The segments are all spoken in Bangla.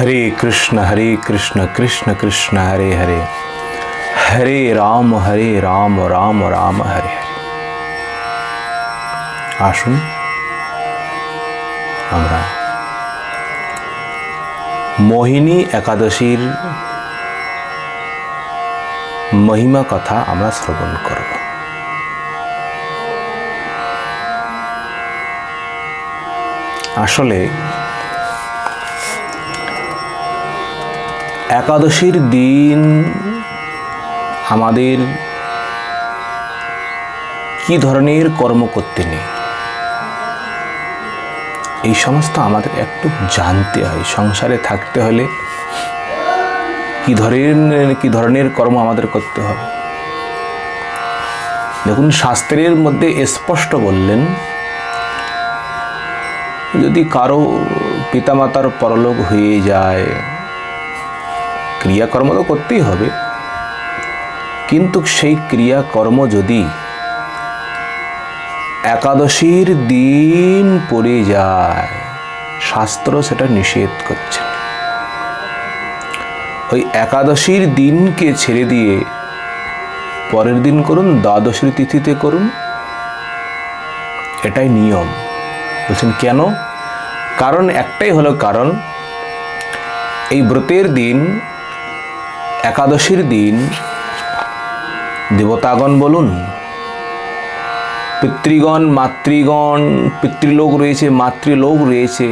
হরে কৃষ্ণ হরে কৃষ্ণ কৃষ্ণ কৃষ্ণ, হরে হরে। হরে রাম হরে রাম রাম রাম, হরে হরে। আসুন আমরা মোহিনী একাদশীর মহিমা কথা আমরা শ্রবণ করব। আসলে একাদশীর দিন আমাদের কি ধরনের কর্ম করতে নেই? এই সমস্ত আমাদের একটু জানতে হয়। সংসারে থাকতে হলে কি ধরনের কি ধরনের কর্ম আমাদের করতে হবে? দেখুন, শাস্ত্রের মধ্যে স্পষ্ট বললেন, যদি কারও পিতামাতার পরলোক হয়ে যায় ক্রিয়াকর্ম তো করতেই হবে। কিন্তু সেই ক্রিয়াকর্ম যদি একাদশীর দিন পড়ে যায়, শাস্ত্র সেটা নিষেধ করছে। ওই একাদশীর দিনকে ছেড়ে দিয়ে পরের দিন করুন, দ্বাদশীর তিথিতে করুন, এটাই নিয়ম। বলছেন, কেন? কারণ একটাই হলো কারণ, এই ব্রতের দিন একাদশীর দিন দেবতাগণ বলুন, পিতৃগণ, মাতৃগণ, পিতৃলোক রয়েছে, মাতৃলোক রয়েছে,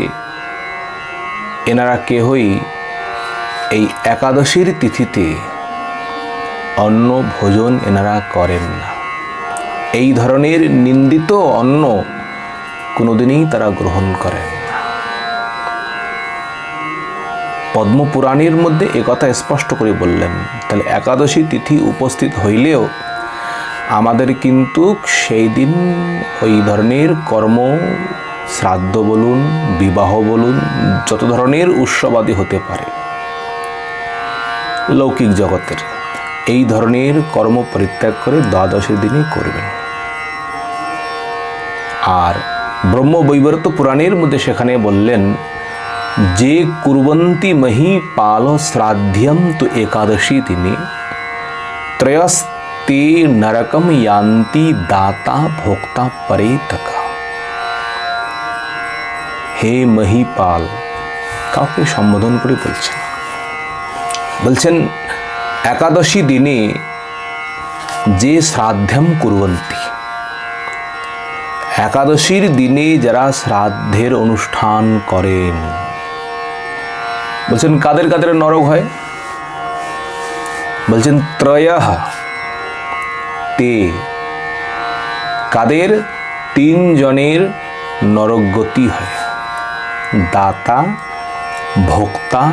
এনারা কেহই এই একাদশীর তিথিতে অন্ন ভোজন এনারা করেন না। এই ধরনের নিন্দিত অন্ন কোনোদিনই তারা গ্রহণ করেন পদ্মপুরাণের মধ্যে একথা স্পষ্ট করে বললেন, তাহলে একাদশী তিথি উপস্থিত হইলেও আমাদের কিন্তু সেই দিন ওই ধরনের কর্ম, শ্রাদ্ধ বলুন, বিবাহ বলুন, যত ধরনের উৎসবাদী হতে পারে। লৌকিক জগতের এই ধরনের কর্ম পরিত্যাগ করে দ্বাদশের দিনে করবেন। আর ব্রহ্ম বৈবর্ত পুরাণের মধ্যে সেখানে বললেন যে কুরবন্তি মহি পাল শ্রাদ্ধম তো একাদশী দিনে ত্রয়স্তে নরকম ইয়ান্তি দাতা ভোক্তা পরে তকা হে মহিপাল কাউকে সম্বোধন করে বলছেন। বলছেন, একাদশী দিনে যে শ্রাদ্ধম কুরবন্তি। একাদশীর দিনে যারা শ্রাদ্ধের অনুষ্ঠান করেন বলছেন, কাদের কাদের নরক হয়? বলছেন, ত্রয় তে। কাদের তিন জনের নরকগতি হয়? দাতা, ভোক্তা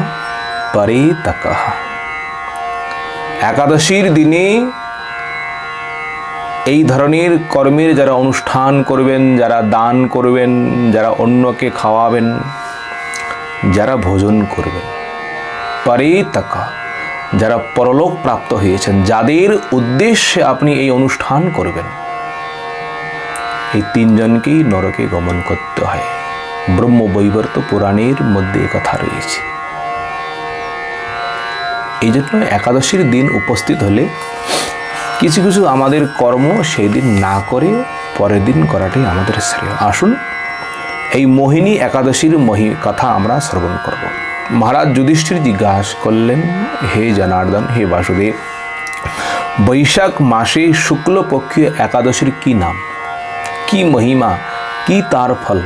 পরে একাদশীর দিনে এই ধরনের কর্মের যারা অনুষ্ঠান করবেন, যারা দান করবেন, যারা অন্যকে খাওয়াবেন যারা ভোজন করবেন পরে তাকা যারা পরলোক প্রাপ্ত হয়েছেন, যাদের উদ্দেশ্যে আপনি এই অনুষ্ঠান করবেন। এই তিনজনকেই নরকে গমন করতে হয়। ব্রহ্ম বৈবর্ত পুরাণের মধ্যে কথা রয়েছে। এই জন্য একাদশীর দিন উপস্থিত হলে কিছু কিছু আমাদের কর্ম সেই দিন না করে পরের দিন করাটাই আমাদের শ্রেয়। আসুন এই মোহিনী একাদশীর মহি কথা আমরা শ্রবণ করব। মহারাজ যুধিষ্ঠির জিজ্ঞাসা করলেন, হে জনার্দন, হে বাসুদেব, বৈশাখ মাসে শুক্লপক্ষীয় একাদশীর কি নাম? কি মহিমা? কি তার ফল?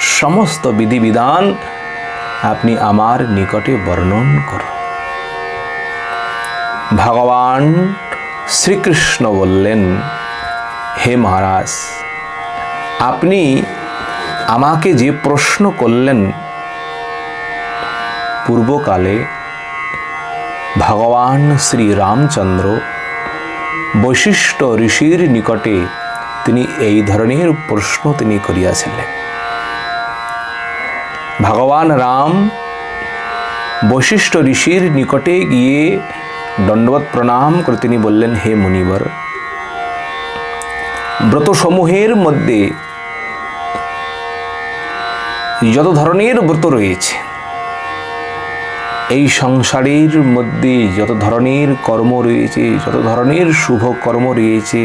সমস্ত বিধিবিধান আপনি আমার নিকটে বর্ণন করুন ভগবান শ্রীকৃষ্ণ বললেন, হে মহারাজ, আপনি আমাকে যে প্রশ্ন করলেন পূর্বকালে, ভগবান শ্রী রামচন্দ্র বৈশিষ্ট্য ঋষির নিকটে তিনি এই ধরনের প্রশ্ন তিনি করিয়াছিলেন। ভগবান রাম বৈশিষ্ট্য ঋষির নিকটে গিয়ে দণ্ডবত প্রণাম করে তিনি বললেন, হে মুনিবর, ব্রতসমূহের মধ্যে যত ধরনের ব্রত রয়েছে, এই সংসারের মধ্যে যত ধরনের কর্ম রয়েছে, যত ধরনের শুভ কর্ম রয়েছে,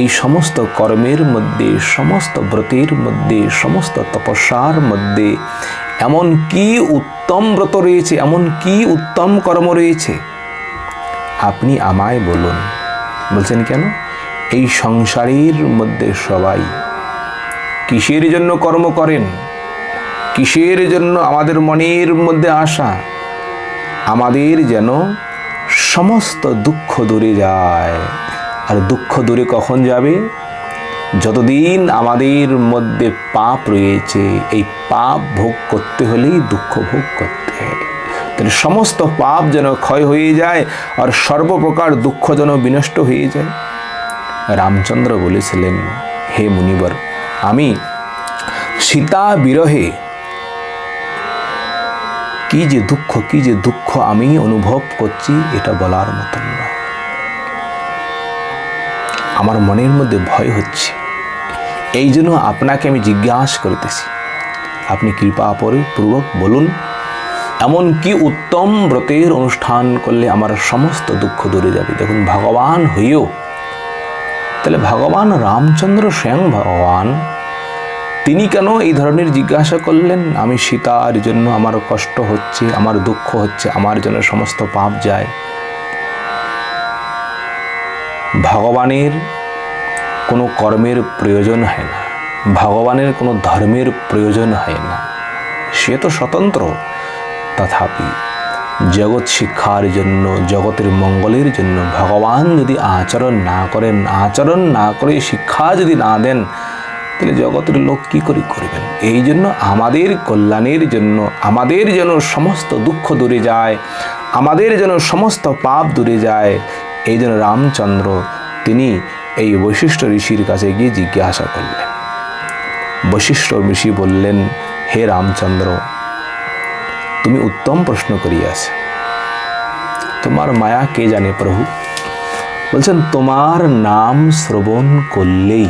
এই সমস্ত কর্মের মধ্যে, সমস্ত ব্রতের মধ্যে, সমস্ত তপস্যার মধ্যে এমন কি উত্তম ব্রত রয়েছে, এমন কি উত্তম কর্ম রয়েছে, আপনি আমায় বলুন। বলছেন কেন? এই সংসারের মধ্যে সবাই কিসের জন্য কর্ম করেন? কিসের জন্য আমাদের মনের মধ্যে আসা আমাদের যেন সমস্ত দুঃখ দূরে যায়। আর দুঃখ দূরে কখন যাবে? যতদিন আমাদের মধ্যে পাপ রয়েছে, এই পাপ ভোগ করতে হলেই দুঃখ ভোগ করতে হয়। তাহলে সমস্ত পাপ যেন ক্ষয় হয়ে যায় আর সর্বপ্রকার দুঃখ যেন বিনষ্ট হয়ে যায়। রামচন্দ্র বলেছিলেন, হে মুনিবর, আমি সীতা বিরহে কি যে দুঃখ, কি যে দুঃখ আমি অনুভব করছি, এটা বলার মতন নয় আমার মনের মধ্যে ভয় হচ্ছে। এই জন্য আপনাকে আমি জিজ্ঞাসা করিতেছি, আপনি কৃপা পূর্বক বলুন, এমন কি উত্তম ব্রতের অনুষ্ঠান করলে আমার সমস্ত দুঃখ দূরে যাবে? দেখুন, ভগবান হইও। তাহলে ভগবান রামচন্দ্র স্বয়ং ভগবান। তিনি কেন এই ধরনের জিজ্ঞাসা করলেন? আমি সীতার জন্য আমার কষ্ট হচ্ছে, আমার দুঃখ হচ্ছে, আমার জন্য সমস্ত পাপ যায়। ভগবানের কোনো কর্মের প্রয়োজন হয় না। ভগবানের কোনো ধর্মের প্রয়োজন হয় না। সে তো স্বতন্ত্র। তথাপি জগৎ শিক্ষার জন্য, জগতের মঙ্গলের জন্য ভগবান যদি আচরণ না করেন, আচরণ না করে শিক্ষা যদি না দেন তাহলে জগতের লোক কী করে করবেন? এই জন্য আমাদের কল্যাণের জন্য, আমাদের যেন সমস্ত দুঃখ দূরে যায়, আমাদের যেন সমস্ত পাপ দূরে যায়, এই জন্য রামচন্দ্র তিনি এই বৈশিষ্ট্য ঋষির কাছে গিয়ে জিজ্ঞাসা করলেন। বৈশিষ্ট্য ঋষি বললেন, হে রামচন্দ্র, তুমি উত্তম প্রশ্ন করিয়াছ। তোমার মায়া কে জানে প্রভু? বলছেন, তোমার নাম শ্রবণ করলেই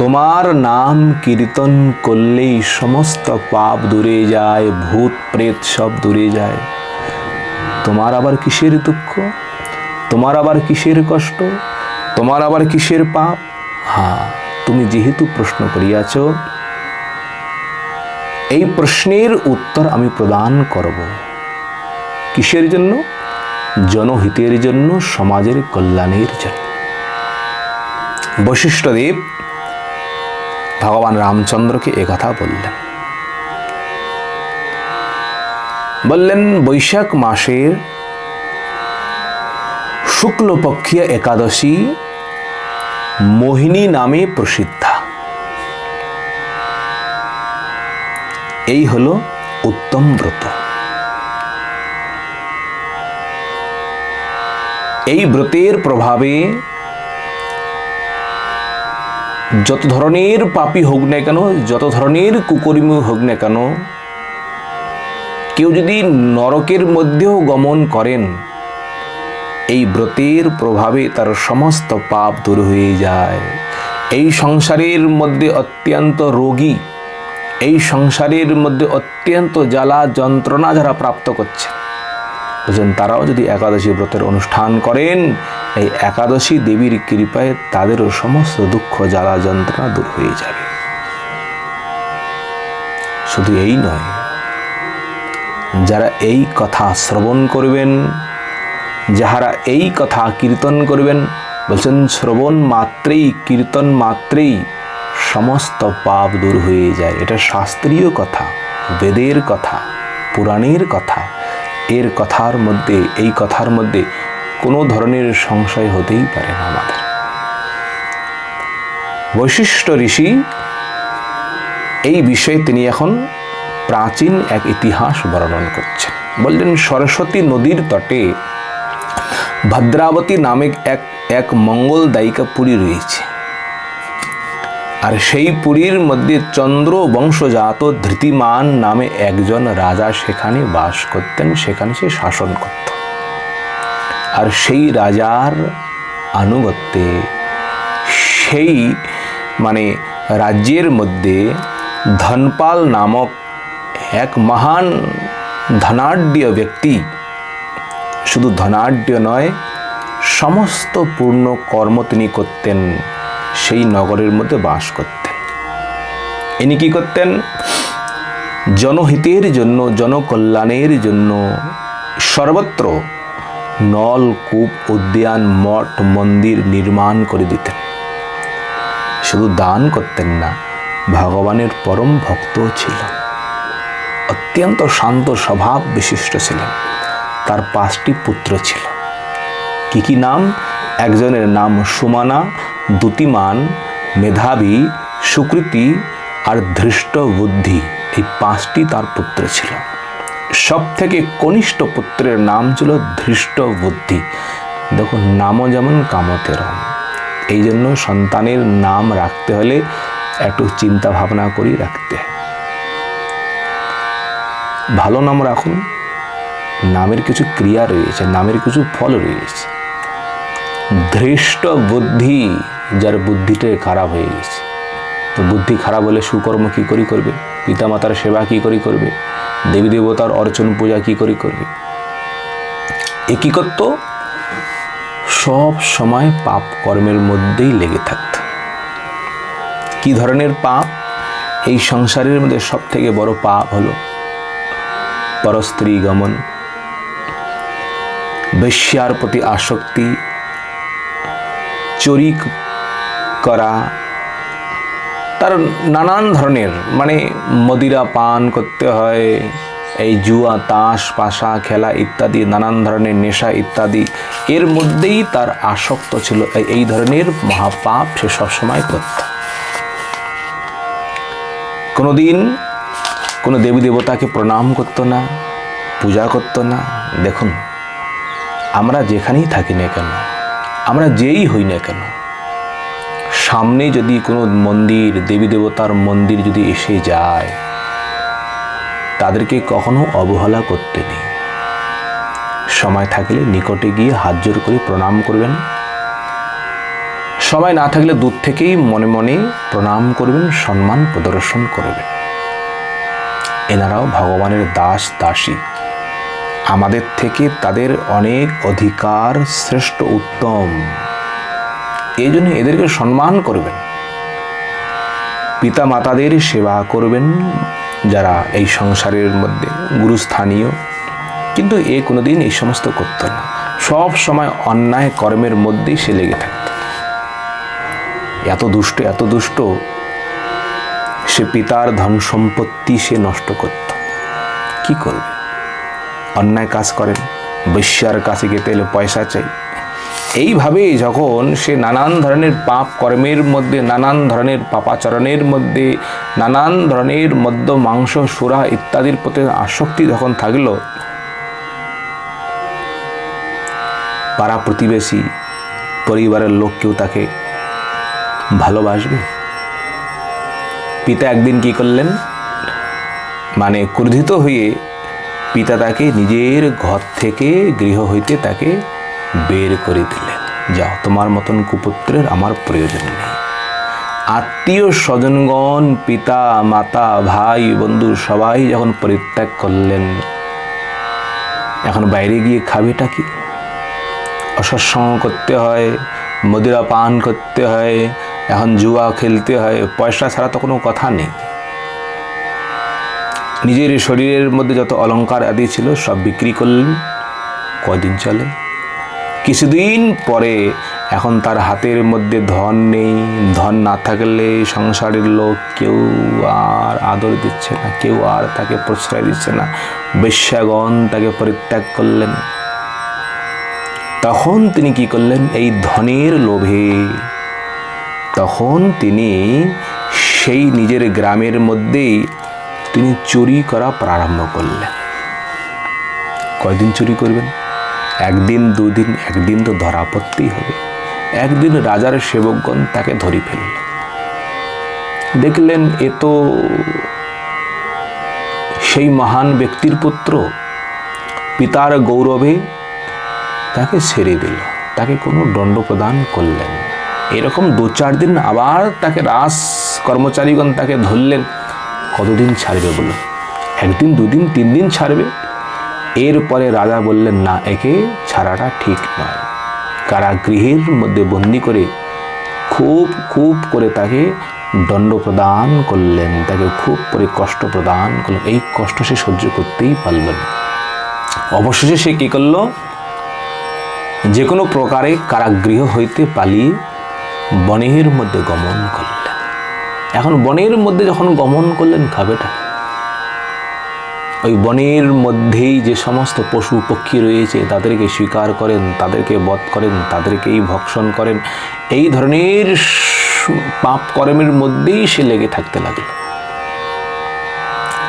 তোমার নাম কীর্তন করলেই সমস্ত পাপ দূরে যায়, ভূত প্রেত সব দূরে যায়। তোমার আবার কিসের দুঃখ? তোমার আবার কিসের কষ্ট? তোমার আবার কিসের পাপ? হ্যাঁ তুমি যেহেতু প্রশ্ন করিয়াছ, এই প্রশ্নের উত্তর আমি প্রদান করব। কিসের জন্য? জনহিতের জন্য, সমাজের কল্যাণের জন্য। বশিষ্ঠদেব ভগবান রামচন্দ্রকে একথা বললেন। বললেন, বৈশাখ মাসের শুক্লপক্ষীয় একাদশী মোহিনী নামে প্রসিদ্ধা। এই হল উত্তম ব্রত। এই ব্রতের প্রভাবে যত ধরনের পাপি হোক না কেন, যত ধরনের কুকর্মী হোক না কেন, কেউ যদি নরকের মধ্যেও গমন করেন, এই ব্রতের প্রভাবে তার সমস্ত পাপ দূর হয়ে যায়। এই সংসারের মধ্যে অত্যন্ত রোগী, এই সংসারের মধ্যে অত্যন্ত জ্বালা যন্ত্রণা যারা প্রাপ্ত করছে বুঝলেন তারাও যদি একাদশী ব্রতের অনুষ্ঠান করেন, এই একাদশী দেবীর কৃপায় তাদেরও সমস্ত দুঃখ, জ্বালা, যন্ত্রণা দূর হয়ে যাবে। শুধু এই নয়, যারা এই কথা শ্রবণ করবেন, যাহারা এই কথা কীর্তন করবেন, বলছেন শ্রবণ মাত্রেই, কীর্তন মাত্রেই সমস্ত পাপ দূর হয়ে যায়। এটা শাস্ত্রীয় কথা, বেদের কথা, পুরাণের কথা। এর কথার মধ্যে, এই কথার মধ্যে কোনো ধরনের সংশয় হতেই পারে না আমাদের। বৈশিষ্ট্য ঋষি, এই বিষয়ে তিনি এখন প্রাচীন এক ইতিহাস বর্ণন করছেন। বললেন, সরস্বতী নদীর তটে ভদ্রাবতী নামে এক এক মঙ্গলদায়িকা পুরী রয়েছে। আর সেই পুরীর মধ্যে চন্দ্র বংশজাত ধৃতিমান নামে একজন রাজা সেখানে বাস করতেন, সেখানে সে শাসন করত। আর সেই রাজার আনুগত্যে সেই মানে রাজ্যের মধ্যে ধনপাল নামক এক মহান ধনাঢ্য ব্যক্তি, শুধু ধনাঢ্য নয়, সমস্ত পূর্ণ কর্ম তিনি করতেন। সেই নগরের মধ্যে বাস করতেন। ইনি কি করতেন? জনহিতের জন্য, জনকল্যাণের জন্য সর্বত্র নল কূপ উদ্যান, মঠ, মন্দির নির্মাণ করে দিতেন। শুধু দান করতেন না, ভগবানের পরম ভক্ত ছিলেন। অত্যন্ত শান্ত স্বভাব বিশিষ্ট ছিলেন। তার পাঁচটি পুত্র ছিল। কি কি নাম? একজনের নাম সুমানা দ্যুতিমান মেধাবী, সুকৃতি আর ধৃষ্ট বুদ্ধি এই পাঁচটি তার পুত্র ছিল। সব থেকে কনিষ্ঠ পুত্রের নাম ছিল ধৃষ্ট বুদ্ধি দেখো নামও যেমন কামতের এই জন্য সন্তানের নাম রাখতে হলে একটু চিন্তা ভাবনা করি রাখতে ভালো নাম রাখুন। নামের কিছু ক্রিয়া রয়েছে, নামের কিছু ফল রয়েছে। ধৃষ্ট বুদ্ধি যার বুদ্ধিটা খারাপ হয়ে গেছে। তো বুদ্ধি খারাপ হলে সুকর্ম কী করি করবে? পিতামাতার সেবা কী করি করবে? দেবী দেবতার অর্চন পূজা কী করি করবে? এ কি করতো সব সময় পাপ কর্মের মধ্যেই লেগে থাকত। কি ধরনের পাপ? এই সংসারের মধ্যে সব থেকে বড় পাপ হলো পরস্ত্রী গমন বেশ্যার প্রতি আসক্তি চুরি করা, তার নানান ধরনের মানে মদিরা পান করতে হয়, এই জুয়া, তাস, পাশা, খেলা ইত্যাদি, নানান ধরনের নেশা ইত্যাদি। এর মধ্যেই তার আসক্ত ছিল এই- ধরনের মহাপাপ সে সবসময় করত। কোনোদিন কোনো দেবী দেবতাকে প্রণাম করতো না, পূজা করতো না। দেখুন, আমরা যেখানেই থাকি না কেন আমরা যেই হই না কেন, সামনে যদি কোনো মন্দির, দেবী দেবতার মন্দির যদি এসে যায়, তাদেরকে কখনো অবহেলা করতে নেই। সময় থাকলে নিকটে গিয়ে হাত জোর করে প্রণাম করবেন। সময় না থাকলে দূর থেকেই মনে মনে প্রণাম করবেন, সম্মান প্রদর্শন করবেন। এনারাও ভগবানের দাস, দাসী। আমাদের থেকে তাদের অনেক অধিকার শ্রেষ্ঠ উত্তম। এই জন্য এদেরকে সম্মান করবেন। পিতা মাতাদের সেবা করবেন যারা এই সংসারের মধ্যে গুরুস্থানীয়। কিন্তু এ কোনোদিন এই সমস্ত করতো না। সব সময় অন্যায় কর্মের মধ্যেই সে লেগে থাকত। এত দুষ্ট এত দুষ্ট, সে পিতার ধন সম্পত্তি সে নষ্ট করত। কি করবে? অন্যায় কাজ করেন, বৈশ্যার কাছে গেতে এলে পয়সা চাই। এইভাবে যখন সে নানান ধরনের পাপ কর্মের মধ্যে, নানান ধরনের পাপাচরণের মধ্যে, নানান ধরনের মদ্য, মাংস, সুরা ইত্যাদির প্রতি আসক্তি যখন থাকল, পাড়া প্রতিবেশী পরিবারের লোক কেউ তাকে ভালোবাসবে? পিতা একদিন কি করলেন? মানে ক্রোধিত হয়ে পিতা তাকে নিজের ঘর থেকে গৃহ হইতে তাকে বের করে দিলেন। যাও, তোমার মতন কুপুত্রের আমার প্রয়োজন নেই। আত্মীয় স্বজনগণ, পিতা, মাতা, ভাই, বন্ধু সবাই যখন পরিত্যাগ করলেন, এখন বাইরে গিয়ে খাবেটা কি? অসৎসঙ্গ করতে হয়, মদিরা পান করতে হয়, এখন জুয়া খেলতে হয়, পয়সা ছাড়া তো কোনো কথা নেই। নিজের শরীরের মধ্যে যত অলংকার আদি ছিল, সব বিক্রি করলেন। কদিন চলে? কিছুদিন পরে এখন তার হাতের মধ্যে ধন নেই। ধন না থাকলে সংসারের লোক কেউ আর আদর দিচ্ছে না, কেউ আর তাকে প্রশ্রয় দিচ্ছে না। বেশ্যাগণ তাকে পরিত্যাগ করলেন। তখন তিনি কি করলেন? এই ধনের লোভে তখন তিনি সেই নিজের গ্রামের মধ্যেই তিনি চুরি করা প্রারম্ভ করলেন। কয়দিন চুরি করবেন? একদিন, দুদিন, একদিন তো ধরা পড়তেই হবে। একদিন রাজার সেবকগণ তাকে ধরি ফেলল। দেখলেন এ তো সেই মহান ব্যক্তির পুত্র। পিতার গৌরবে তাকে ছেড়ে দিল। তাকে কোনো দণ্ড প্রদান করলেন এরকম দু চার দিন আবার তাকে রাস কর্মচারীগণ তাকে ধরলেন। কতদিন ছাড়বে বলো একদিন, দুদিন তিন দিন ছাড়বে? এরপরে রাজা বললেন, না, একে ছাড়াটা ঠিক নয়। কারাগৃহের মধ্যে বন্দি করে খুব খুব করে তাকে দণ্ড প্রদান করলেন। তাকে খুব করে কষ্ট প্রদান করলেন। এই কষ্ট সে সহ্য করতেই পারল না। অবশেষে সে কী করল? যে কোনো প্রকারে কারাগৃহ হইতে পালিয়ে বনের মধ্যে গমন করলেন এখন বনের মধ্যে যখন গমন করলেন খাবেটা ওই বনের মধ্যেই যে সমস্ত পশু পক্ষী রয়েছে, তাদেরকে স্বীকার করেন, তাদেরকে বধ করেন, তাদেরকেই ভক্ষণ করেন, এই ধরনের পাপ কর্মের মধ্যেই সে লেগে থাকতে লাগল।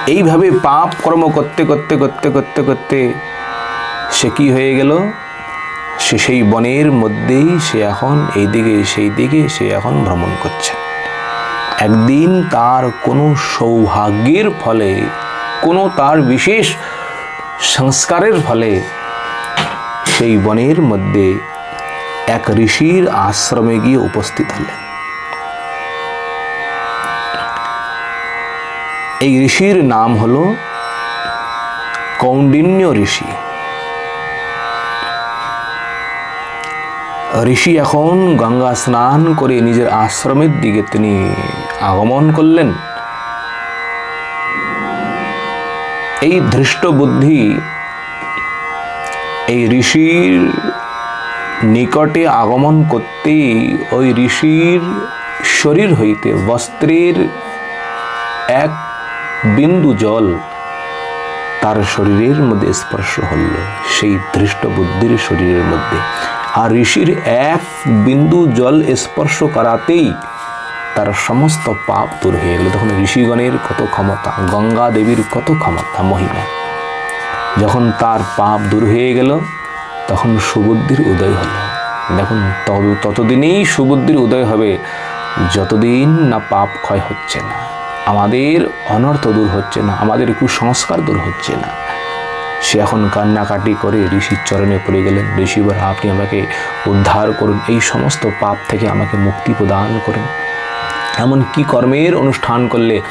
এইভাবে পাপ কর্ম করতে করতে করতে করতে করতে সে কি হয়ে গেল? সে সেই বনের মধ্যেই সে এখন এই দিকে সেই দিকে সে এখন ভ্রমণ করছে। একদিন তার কোনো সৌভাগ্যের ফলে, কোনো তার বিশেষ সংস্কারের ফলে সেই বনের মধ্যে এক ঋষির আশ্রমে গিয়ে উপস্থিত হলেন। এই ঋষির নাম হল কৌন্ডিন্য ঋষি। ঋষি এখন গঙ্গা স্নান করে নিজের আশ্রমের দিকে তিনি আগমন করলেন। এই ধৃষ্ট বুদ্ধি এই ঋষির নিকটে আগমন করতেই ওই ঋষির শরীর হইতে বস্ত্রের এক বিন্দু জল তার শরীরের মধ্যে স্পর্শ হল, সেই ধৃষ্ট বুদ্ধির শরীরের মধ্যে। আর ঋষির এক বিন্দু জল স্পর্শ করাতেই তার সমস্ত পাপ দূর হয়ে গেল। তখন ঋষিগণের কত ক্ষমতা, গঙ্গা দেবীর কত ক্ষমতা, মহিমা। যখন তার পাপ দূর হয়ে গেল, তখন সুবুদ্ধির উদয় হলো। দেখুন তত- ততদিনেই সুবুদ্ধির উদয় হবে। যতদিন না পাপ ক্ষয় হচ্ছে না, আমাদের অনর্থ দূর হচ্ছে না, আমাদের কুসংস্কার দূর হচ্ছে না। সে এখন কান্নাকাটি করে ঋষির চরণে পড়ে গেলেন। ঋষিবার আপনি আমাকে উদ্ধার করুন। এই সমস্ত পাপ থেকে আমাকে মুক্তি প্রদান করুন। এমন কি কর্মের অনুষ্ঠান করলে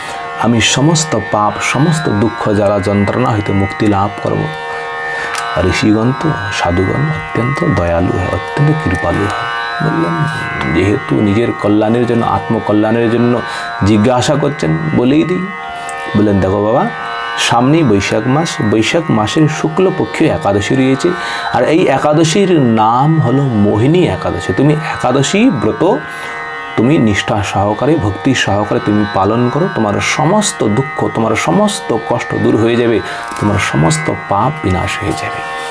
আমি সমস্ত পাপ, সমস্ত দুঃখ, জ্বালা, যন্ত্রণা হইতে মুক্তি লাভ করব? ঋষিগণ তো সাধুগণ অত্যন্ত দয়ালু হয়, অত্যন্ত কৃপালু হয়। বললেন, যেহেতু নিজের কল্যাণের জন্য, আত্মকল্যাণের জন্য জিজ্ঞাসা করছেন, বলেই দিই। বললেন, দেখো বাবা সামনেই বৈশাখ মাস, বৈশাখ মাসের শুক্লপক্ষীয় একাদশী রয়েছে। আর এই একাদশীর নাম হলো মোহিনী একাদশী। তুমি একাদশী ব্রত, তুমি নিষ্ঠা সহকারে, ভক্তি সহকারে তুমি পালন করো। তোমার সমস্ত দুঃখ, তোমার সমস্ত কষ্ট দূর হয়ে যাবে। তোমার সমস্ত পাপ বিনাশ হয়ে যাবে।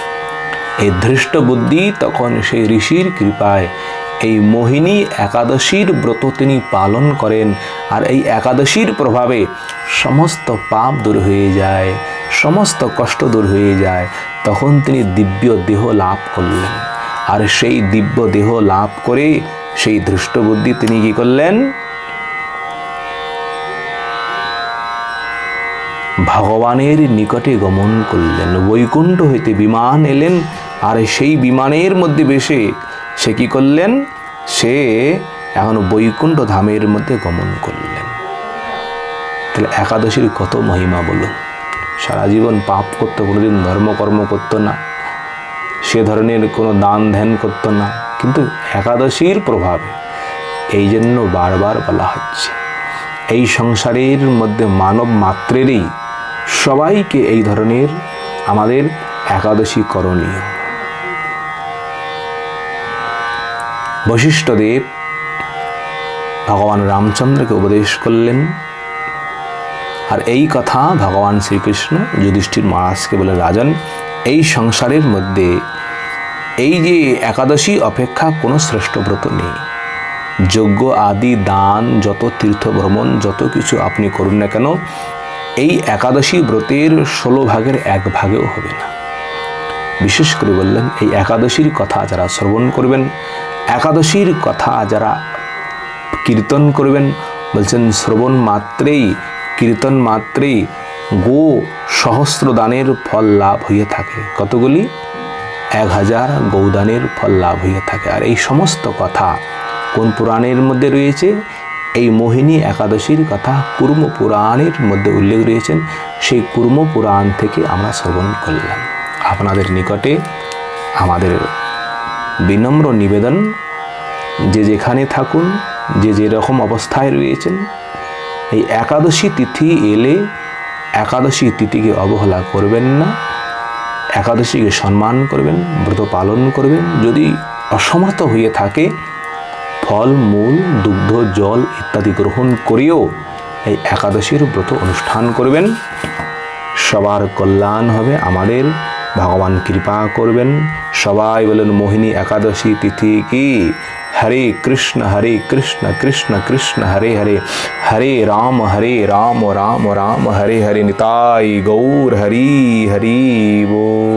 এই ধৃষ্ট বুদ্ধি তখন সেই ঋষির কৃপায় এই মোহিনী একাদশীর ব্রত তিনি পালন করেন আর এই একাদশীর প্রভাবে সমস্ত পাপ দূর হয়ে যায়, সমস্ত কষ্ট দূর হয়ে যায়। তখন তিনি দিব্য দেহ লাভ করলেন। আর সেই দিব্য দেহ লাভ করে সেই ধৃষ্ট বুদ্ধি তিনি কি করলেন? ভগবানের নিকটে গমন করলেন। বৈকুণ্ঠ হইতে বিমান এলেন। আর সেই বিমানের মধ্যে বেশে সে কি করলেন? সে এখন বৈকুণ্ঠ ধামের মধ্যে গমন করলেন। তাহলে একাদশীর কত মহিমা বলুন সারা জীবন পাপ করতো, কোনোদিন ধর্মকর্ম করতো না। সে ধরনের কোনো দান ধ্যান করতো না। কিন্তু একাদশীর প্রভাবে এই জন্য বারবার বলা হচ্ছে, এই সংসারের মধ্যে মানব মাত্রেরই সবাইকে এই ধরনের আমাদের একাদশী করণীয়। বশিষ্ঠদেব ভগবান রামচন্দ্রকে উপদেশ করলেন। আর এই কথা ভগবান শ্রীকৃষ্ণ যুধিষ্ঠির মহারাজকে বলে, রাজন, এই সংসারের মধ্যে এই যে একাদশী অপেক্ষা কোনো শ্রেষ্ঠ ব্রত নেই। যজ্ঞ আদি, দান, যত তীর্থ ভ্রমণ, যত কিছু আপনি করুন না কেন, এই একাদশী ব্রতের ষোলো ভাগের এক ভাগেও হবে না। বিশেষ করে বললেন, এই একাদশীর কথা যারা শ্রবণ করবেন, একাদশীর কথা যারা কীর্তন করবেন, বলছেন শ্রবণ মাত্রেই, কীর্তন মাত্রেই গো সহস্র দানের ফল লাভ হয়ে থাকে। কতগুলি? এক হাজার গৌদানের ফল লাভ হয়ে থাকে। আর এই সমস্ত কথা কোন পুরাণের মধ্যে রয়েছে? এই মোহিনী একাদশীর কথা কুর্ম পুরাণের মধ্যে উল্লেখ রয়েছেন। সেই কুর্ম পুরাণ থেকে আমরা শ্রবণ করলাম। আপনাদের নিকটে আমাদের বিনম্র নিবেদন, যে যেখানে থাকুন, যে যেরকম অবস্থায় রয়েছেন, এই একাদশী তিথি এলে একাদশী তিথিকে অবহেলা করবেন না, একাদশীকে সম্মান করবেন, ব্রত পালন করবেন। যদি অসমর্থ হয়ে থাকে, ফল, মূল, দুগ্ধ, জল ইত্যাদি গ্রহণ করেও এই একাদশীর ব্রত অনুষ্ঠান করবেন। সবার কল্যাণ হবে আমাদের। ভগবান কৃপা করবেন। সবাই বলেন, মোহিনী একাদশী তিথি কি? হরে কৃষ্ণ হরে কৃষ্ণ কৃষ্ণ কৃষ্ণ, হরে হরে। হরে রাম হরে রাম রাম রাম, হরে হরে। নিতাই গৌর, হরি হরি বো।